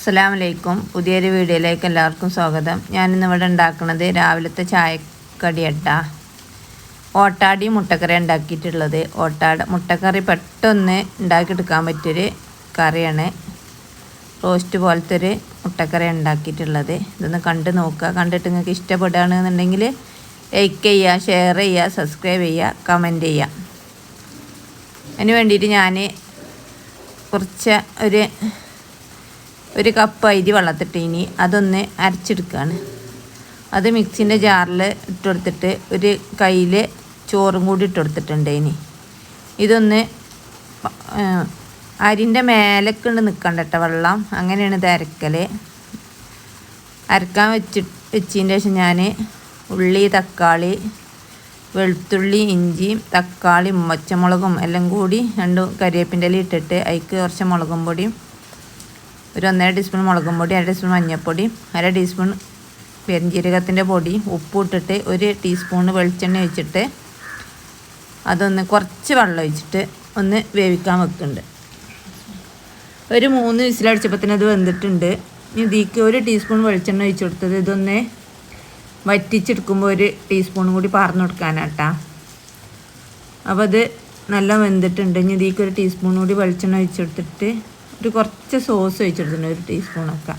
അസ്സാം വലൈക്കും പുതിയൊരു വീഡിയോയിലേക്ക് എല്ലാവർക്കും സ്വാഗതം. ഞാനിന്ന് ഇവിടെ ഉണ്ടാക്കുന്നത് രാവിലത്തെ ചായക്കടിയട്ട. ഓട്ടാടി മുട്ടക്കറി ഉണ്ടാക്കിയിട്ടുള്ളത്. ഓട്ടാട മുട്ടക്കറി പെട്ടെന്ന് ഉണ്ടാക്കിയെടുക്കാൻ പറ്റിയൊരു കറിയാണ്. റോസ്റ്റ് പോലത്തെ ഒരു മുട്ടക്കറി ഉണ്ടാക്കിയിട്ടുള്ളത്. ഇതൊന്ന് കണ്ട് നോക്കുക. കണ്ടിട്ട് നിങ്ങൾക്ക് ഇഷ്ടപ്പെടുകയാണെന്നുണ്ടെങ്കിൽ ലൈക്ക് ചെയ്യുക ഷെയർ ചെയ്യുക സബ്സ്ക്രൈബ് ചെയ്യുക കമന്റ് ചെയ്യുക. അതിന് വേണ്ടിയിട്ട് ഞാൻ കുറച്ച് ഒരു ഒരു കപ്പ് അരി വെള്ളത്തിട്ട് ഇനി അതൊന്ന് അരച്ചെടുക്കുകയാണ് അത് മിക്സിന്റെ ജാറിൽ ഇട്ട് കൊടുത്തിട്ട് ഒരു കയ്യിൽ ചോറും കൂടി ഇട്ട് കൊടുത്തിട്ടുണ്ട് ഇനി. ഇതൊന്ന് അരിന്റെ മേലേക്കൊണ്ട് നിൽക്കണ്ട കേട്ടോ വെള്ളം. അങ്ങനെയാണ് ഇത് അരക്കൽ. അരക്കാൻ വെച്ച് വെച്ചതിന് ശേഷം ഞാൻ ഉള്ളി തക്കാളി വെളുത്തുള്ളി ഇഞ്ചിയും തക്കാളിയും പച്ചമുളകും എല്ലാം കൂടി രണ്ട് കരിവേപ്പിന്റെ ഇട്ടിട്ട് അതിക്ക് കുറച്ച് മുളകും പൊടിയും ഒരു ഒന്നര ടീസ്പൂൺ മുളകും പൊടി അര ടീസ്പൂൺ മഞ്ഞൾപ്പൊടി അര ടീസ്പൂൺ പെരിഞ്ജീരകത്തിന്റെ പൊടി ഉപ്പ് ഇട്ടിട്ട് ഒരു ടീസ്പൂൺ വെളിച്ചെണ്ണ ഒഴിച്ചിട്ട് അതൊന്ന് കുറച്ച് വെള്ളം ഒഴിച്ചിട്ട് ഒന്ന് വേവിക്കാൻ വെക്കുന്നുണ്ട്. ഒരു മൂന്ന് വിസിലടിച്ചപ്പോൾ അത് വെന്തിട്ടുണ്ട്. ഇതിക്ക് ഒരു ടീസ്പൂൺ വെളിച്ചെണ്ണ ഒഴിച്ചു കൊടുത്തത് ഇതൊന്ന് വറ്റിച്ചെടുക്കുമ്പോൾ ഒരു ടീസ്പൂൺ കൂടി പാർന്നു കൊടുക്കാനാട്ടാ. അപ്പോൾ അത് നല്ല വെന്തിട്ടുണ്ട്. ഇനി ഇതിക്ക് ഒരു ടീസ്പൂൺ കൂടി വെളിച്ചെണ്ണ ഒഴിച്ചെടുത്തിട്ട് ഒരു കുറച്ച് സോസ് ഒഴിച്ചെടുത്തിട്ടുണ്ട് ഒരു ടീസ്പൂണൊക്കെ.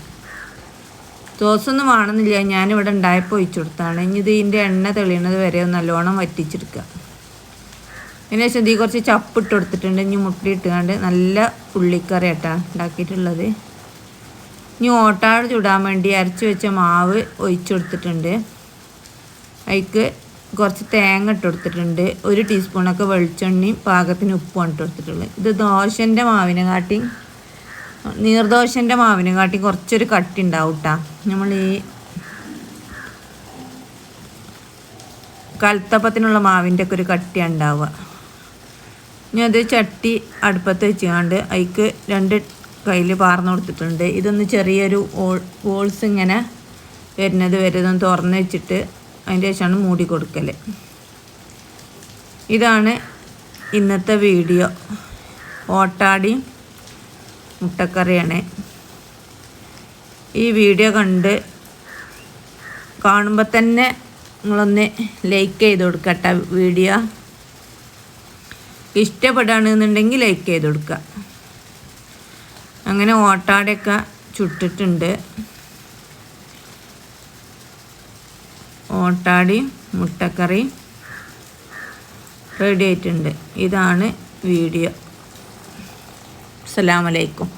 സോസൊന്നും വേണമെന്നില്ല ഞാനിവിടെ ഉണ്ടായപ്പോൾ ഒഴിച്ചു കൊടുത്താണ്. ഇനി ഇതിന്റെ എണ്ണ തെളിയണത് വരെ നല്ലോണം വറ്റിച്ചെടുക്കുക അതിന് ശേഷം കുറച്ച് ചപ്പ് ഇട്ട് കൊടുത്തിട്ടുണ്ട്. ഇനി മുട്ടി ഇട്ടുകൊണ്ട് നല്ല ഉള്ളിക്കറി ആട്ടാ ഉണ്ടാക്കിയിട്ടുള്ളത്. ഇനി ഓട്ടാട് ചുടാൻ വേണ്ടി അരച്ച് വെച്ച മാവ് ഒഴിച്ചു കൊടുത്തിട്ടുണ്ട്. അതിക്ക് കുറച്ച് തേങ്ങ ഇട്ട് കൊടുത്തിട്ടുണ്ട്. ഒരു ടീസ്പൂണൊക്കെ വെളിച്ചെണ്ണയും പാകത്തിന് ഉപ്പും ഇട്ട് കൊടുത്തിട്ടുള്ളത്. ഇത് ദോശന്റെ മാവിനെ കാട്ടി നീർദോശന്റെ മാവിനെ കാട്ടി കുറച്ചൊരു കട്ടി ഉണ്ടാവും കേട്ടോ നമ്മൾ ഈ കൽത്തപ്പത്തിനുള്ള മാവിന്റെ ഒക്കെ ഒരു കട്ടി ഉണ്ടാവുക ഇനി അത് ചട്ടി അടുപ്പത്ത് വെച്ചുകൊണ്ട് അതിക്ക് രണ്ട് കയ്യിൽ പാർന്നു കൊടുത്തിട്ടുണ്ട്. ഇതൊന്ന് ചെറിയൊരു ഓൾസ് ഇങ്ങനെ വരുന്നത് വരെ തുറന്ന് വെച്ചിട്ട് അതിന്റെ ശേഷമാണ് മൂടി കൊടുക്കൽ ഇതാണ് ഇന്നത്തെ വീഡിയോ. ഓട്ടാടി. മുട്ടക്കറിയാണ്. ഈ വീഡിയോ കണ്ട് കാണുമ്പോൾ തന്നെ നിങ്ങളൊന്ന് ലൈക്ക് ചെയ്ത് കൊടുക്കട്ട വീഡിയോ. ഇഷ്ടപ്പെടുകയാണെന്നുണ്ടെങ്കിൽ ലൈക്ക് ചെയ്ത് കൊടുക്കുക അങ്ങനെ ഓട്ടാടയൊക്കെ ചുട്ടിട്ടുണ്ട്. ഓട്ടാടി മുട്ടക്കറി റെഡി ആയിട്ടുണ്ട്. ഇതാണ് വീഡിയോ. അസ്സലാമലൈക്കും.